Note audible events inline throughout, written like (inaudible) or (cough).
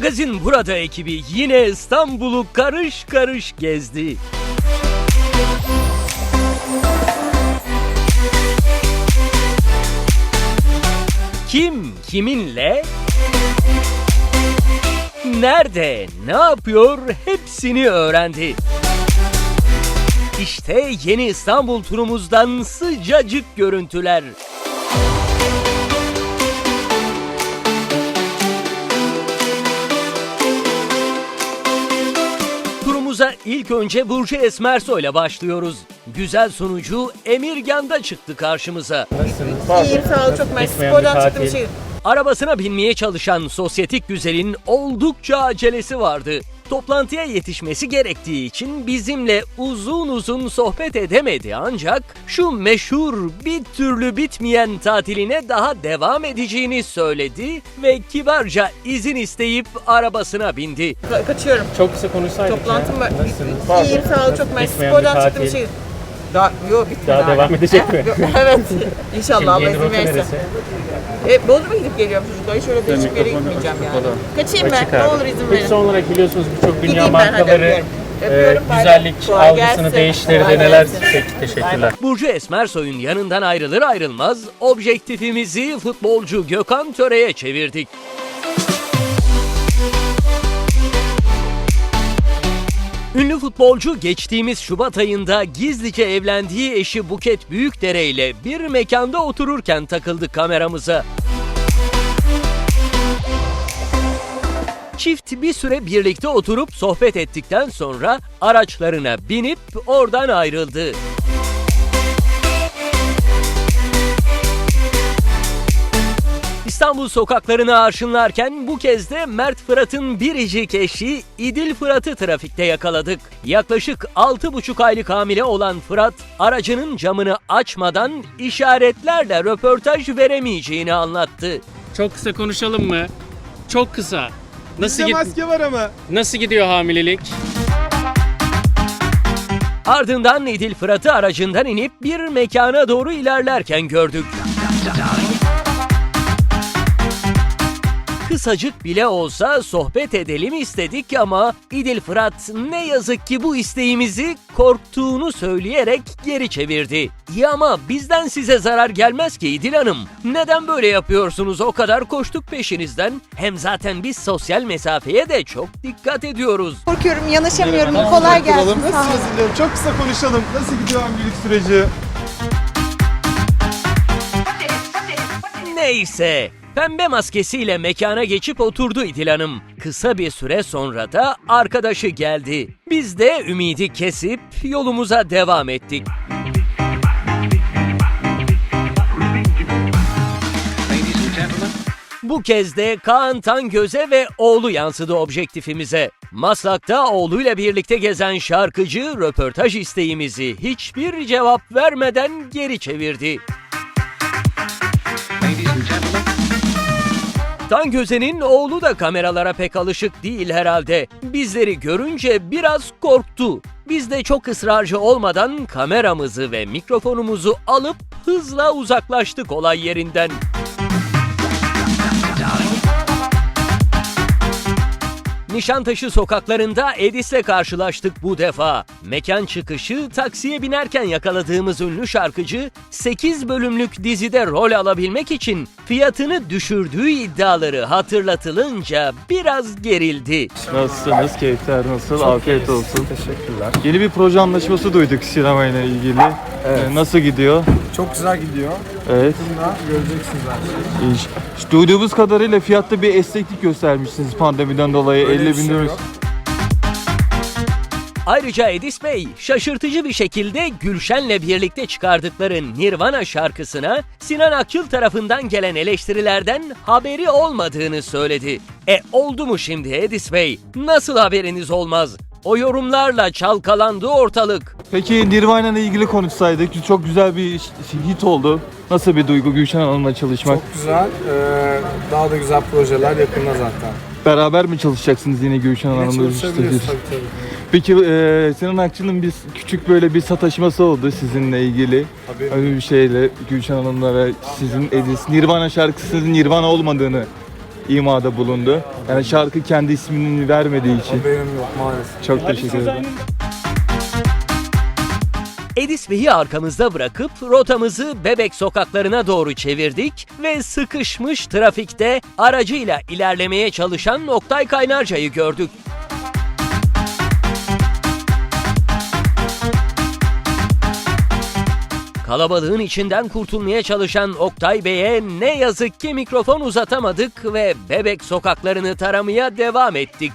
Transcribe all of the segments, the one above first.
Magazin Burada ekibi yine İstanbul'u karış karış gezdi. Kim kiminle nerede ne yapıyor hepsini öğrendi. İşte yeni İstanbul turumuzdan sıcacık görüntüler. İlk önce Burcu Esmerso ile başlıyoruz. Güzel sunucu Emirgan'da çıktı karşımıza. İyiyim sağ ol çok mersi. Spordan çıktım şey. Arabasına binmeye çalışan sosyetik güzelin oldukça acelesi vardı. Toplantıya yetişmesi gerektiği için bizimle uzun uzun sohbet edemedi ancak şu meşhur bir türlü bitmeyen tatiline daha devam edeceğini söyledi ve kibarca izin isteyip arabasına bindi. Ka- kaçıyorum. Çok kısa konuşsaydık Toplantım ya. var. Nasılsınız? İyiyim sağ ol çok mersi. Spordan çıktım şey. Daha, yok bitmedi Daha devam edecek mi? (laughs) evet. İnşallah Allah Yeni izin rota verirse. neresi? E, Bodrum'a gidip geliyorum çocuklar. Hiç öyle değişik bir yere mikrofonu gitmeyeceğim yani. kapatalım. Kaçayım ben. Açık Ne abi. olur izin Peki verin. son olarak biliyorsunuz birçok dünya Gideyim ben, hadi markaları öpüyorum. e, Öpüyorum, bay bay. güzellik Kolay algısını gelsin. değiştirdi. Kolay Neler? gelsin. Peki teşekkürler. Burcu Esmersoy'un yanından ayrılır ayrılmaz objektifimizi futbolcu Gökhan Töre'ye çevirdik. Ünlü futbolcu geçtiğimiz Şubat ayında gizlice evlendiği eşi Buket Büyükdere ile bir mekanda otururken takıldı kameramıza. Çift bir süre birlikte oturup sohbet ettikten sonra araçlarına binip oradan ayrıldı. İstanbul sokaklarını arşınlarken bu kez de Mert Fırat'ın biricik eşi İdil Fırat'ı trafikte yakaladık. Yaklaşık 6,5 aylık hamile olan Fırat, aracının camını açmadan işaretlerle röportaj veremeyeceğini anlattı. Çok kısa konuşalım mı? Çok kısa. Nasıl, Bizde maske var ama. nasıl gidiyor hamilelik? Ardından İdil Fırat'ı aracından inip bir mekana doğru ilerlerken gördük. Kısacık bile olsa sohbet edelim istedik ama İdil Fırat ne yazık ki bu isteğimizi korktuğunu söyleyerek geri çevirdi. Ya ama bizden size zarar gelmez ki İdil Hanım. Neden böyle yapıyorsunuz o kadar koştuk peşinizden? Hem zaten biz sosyal mesafeye de çok dikkat ediyoruz. Korkuyorum, yanaşamıyorum. Kolay gelsin. Sağ olun. Nasılsınız dinliyorum. Çok kısa konuşalım. Nasıl gidiyor hamilelik süreci? Neyse. Pembe maskesiyle mekana geçip oturdu İdil Hanım. Kısa bir süre sonra da arkadaşı geldi. Biz de ümidi kesip yolumuza devam ettik. Bu kez de Kaan Tangöz'e ve oğlu yansıdı objektifimize. Maslak'ta oğluyla birlikte gezen şarkıcı röportaj isteğimizi hiçbir cevap vermeden geri çevirdi. Tangöze'nin oğlu da kameralara pek alışık değil herhalde. Bizleri görünce biraz korktu. Biz de çok ısrarcı olmadan kameramızı ve mikrofonumuzu alıp hızla uzaklaştık olay yerinden. Nişantaşı sokaklarında Edis'le karşılaştık bu defa. Mekan çıkışı taksiye binerken yakaladığımız ünlü şarkıcı 8 bölümlük dizide rol alabilmek için fiyatını düşürdüğü iddiaları hatırlatılınca biraz gerildi. Nasılsınız? Keyifler nasıl? Afiyet olsun. Teşekkürler. Yeni bir proje anlaşması duyduk sinemayla ilgili. Ee, nasıl gidiyor? Çok güzel gidiyor. Evet. Bunda göreceksiniz her şeyi. İş. İşte duyduğumuz kadarıyla fiyatta bir esneklik göstermişsiniz pandemiden dolayı. Öyle 50 bir bin şey lira. Ayrıca Edis Bey şaşırtıcı bir şekilde Gülşen'le birlikte çıkardıkları Nirvana şarkısına Sinan Akçıl tarafından gelen eleştirilerden haberi olmadığını söyledi. E oldu mu şimdi Edis Bey? Nasıl haberiniz olmaz? O yorumlarla çalkalandı ortalık. Peki Nirvana ile ilgili konuşsaydık. Çok güzel bir hit oldu. Nasıl bir duygu Gülşen Hanım'la çalışmak? Çok güzel. Ee, daha da güzel projeler yakında zaten. Beraber mi çalışacaksınız yine Gülşen Yine Hanım'la? çalışabiliriz tabii tabii. Peki e, Sinan Akçıl'ın bir küçük böyle bir sataşması oldu sizinle ilgili. Tabii. Öyle bir şeyle Gülşen Hanım'la ve sizin Edis Nirvana şarkısının Nirvana olmadığını imada bulundu. Yani şarkı kendi ismini vermediği için. Benim yok maalesef. Çok teşekkür ederim. Edis Bey'i arkamızda bırakıp rotamızı Bebek sokaklarına doğru çevirdik ve sıkışmış trafikte aracıyla ilerlemeye çalışan Oktay Kaynarca'yı gördük. Kalabalığın içinden kurtulmaya çalışan Oktay Bey'e ne yazık ki mikrofon uzatamadık ve Bebek sokaklarını taramaya devam ettik.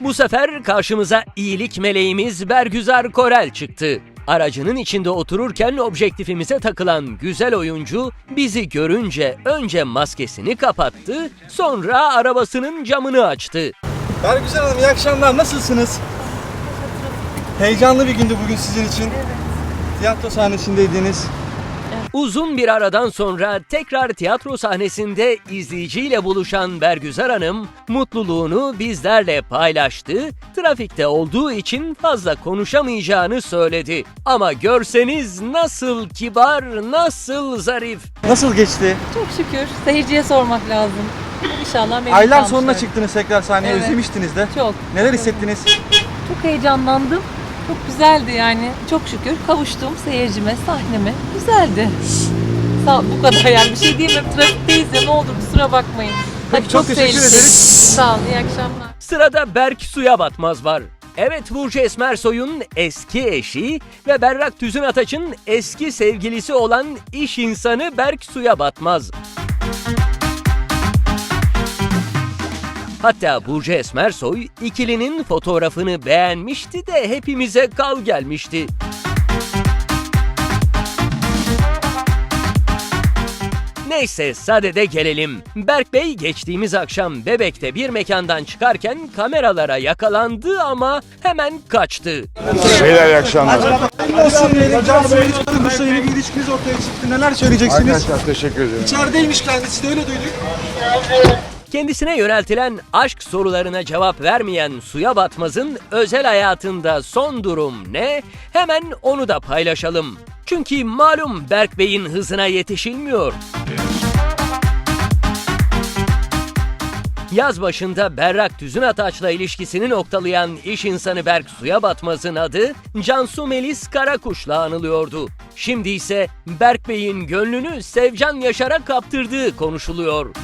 Bu sefer karşımıza iyilik meleğimiz Bergüzar Korel çıktı. Aracının içinde otururken objektifimize takılan güzel oyuncu bizi görünce önce maskesini kapattı, sonra arabasının camını açtı. Bergüzar Hanım iyi akşamlar. Nasılsınız? Heyecanlı bir gündü bugün sizin için. Tiyatro sahnesindeydiniz. Uzun bir aradan sonra tekrar tiyatro sahnesinde izleyiciyle buluşan Bergüzar Hanım mutluluğunu bizlerle paylaştı. Trafikte olduğu için fazla konuşamayacağını söyledi. Ama görseniz nasıl kibar, nasıl zarif. Nasıl geçti? Çok şükür. Seyirciye sormak lazım. İnşallah memnun Aylar sonra kalmışlar. çıktınız tekrar sahneye. Evet. Özlemiştiniz de. Çok. Neler hissettiniz? Çok heyecanlandım. Çok güzeldi yani. Çok şükür kavuştum seyircime, sahneme. Güzeldi. Sağ bu kadar yani bir şey diyemem. Trafikteyiz ya ne olur kusura bakmayın. Hadi çok teşekkür ederiz. Sağ olun, iyi akşamlar. Sırada Berk Suya Batmaz var. Evet Burcu Esmersoy'un eski eşi ve Berrak Tüzün Ataç'ın eski sevgilisi olan iş insanı Berk Suya Batmaz. Hatta Burcu Esmersoy ikilinin fotoğrafını beğenmişti de hepimize kal gelmişti. Neyse sadede gelelim. Berk Bey geçtiğimiz akşam Bebek'te bir mekandan çıkarken kameralara yakalandı ama hemen kaçtı. Beyler iyi akşamlar. Nasıl diyelim? Cansu Melih Hanım'la yeni bir ilişkiniz ortaya çıktı. Neler söyleyeceksiniz? Arkadaşlar teşekkür ederim. İçerideymiş kendisi de öyle duyduk. Kendisine yöneltilen aşk sorularına cevap vermeyen Suya Batmaz'ın özel hayatında son durum ne? Hemen onu da paylaşalım. Çünkü malum Berk Bey'in hızına yetişilmiyor. Yaz başında Berrak Tüzün Ataç'la ilişkisini noktalayan iş insanı Berk Suya Batmaz'ın adı Cansu Melis Karakuş'la anılıyordu. Şimdi ise Berk Bey'in gönlünü Sevcan Yaşar'a kaptırdığı konuşuluyor.